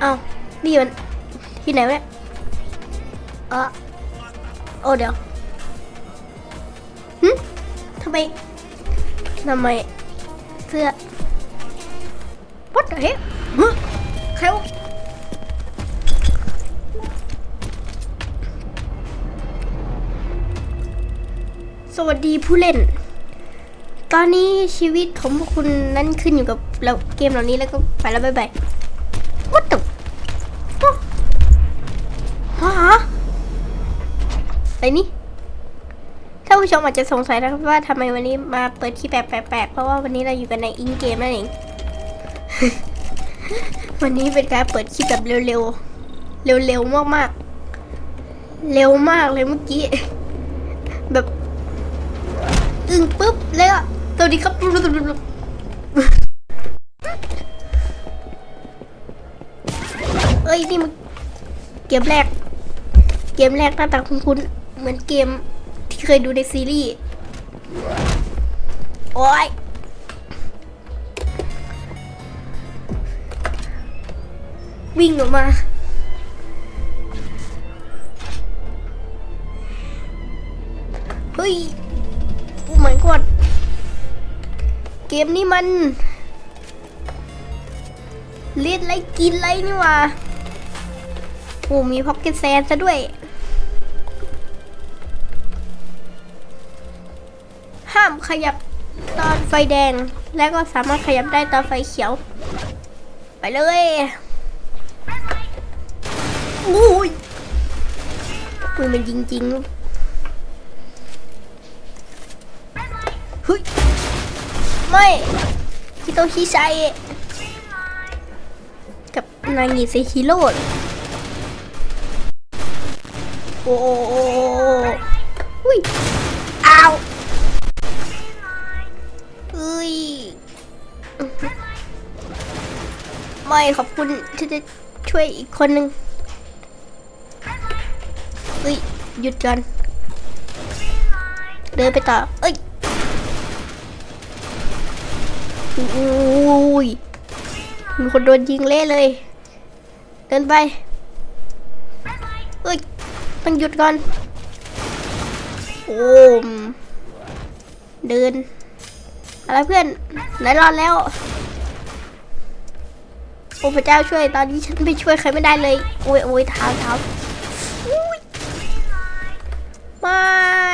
เอ้านี่มันที่ไหนวะเนี่ยเออโอ้เดี๋ยวหึทำไมทำไมเสื้อ What the heck ฮะใครวะสวัสดีผู้เล่น ตอนนี้ชีวิตของพวกคุณนั้นขึ้นอยู่กับเราเกมเหล่านี้แล้วก็ไปแล้วบ๊ายบาย What the อะไรนี่ถ้าผู้ชมอาจจะสงสัยนะครับว่าทำไมวันนี้มาเปิดคลิปแบบแปลกๆเพราะว่าวันนี้เราอยู่กันในอินเกมนั่นเอง วันนี้เป็นการเปิดคลิปแบบเร็วๆ เร็วๆมากๆ เร็วมากเลยเมื่อกี้ แบบอึ้งปุ๊บแล้วก็สวัสดีครับเอ้ยนี่มันเกมแรก เกมแรกหน้าตาคุ้นๆ เหมือนเกมที่เคยดูในซีรีส์โอ้ยวิ่งออกมาเฮ้ยโอ้ my god เกมนี้มันเล่นไรกินไรนี่ว่าโอ้มีพ็อกเก็ตแซนซะด้วย ห้ามขยับตอนไฟแดง และก็สามารถขยับได้ตอนไฟเขียว ไปเลยอุ้ยปืนมันยิงจริงเฮ้ยไม่คิโตชิไซกับนางงีเซฮิโร่โอ้ ไม่ขอบคุณที่จะช่วยอีกคนหนึ่งเอ้ยหยุดก่อนเดินไปต่อ เอ้ยอุ้ยมีคนโดนยิงเละเลย เดินไป เอ้ย ต้องหยุดก่อน โอ้มเดิน อะไรเพื่อน ไหนรอดแล้ว โอ้พระเจ้าช่วยตอนนี้ฉันไม่ช่วยใครไม่ได้เลยโอ้ยโอ้ยเท้าเท้าไม่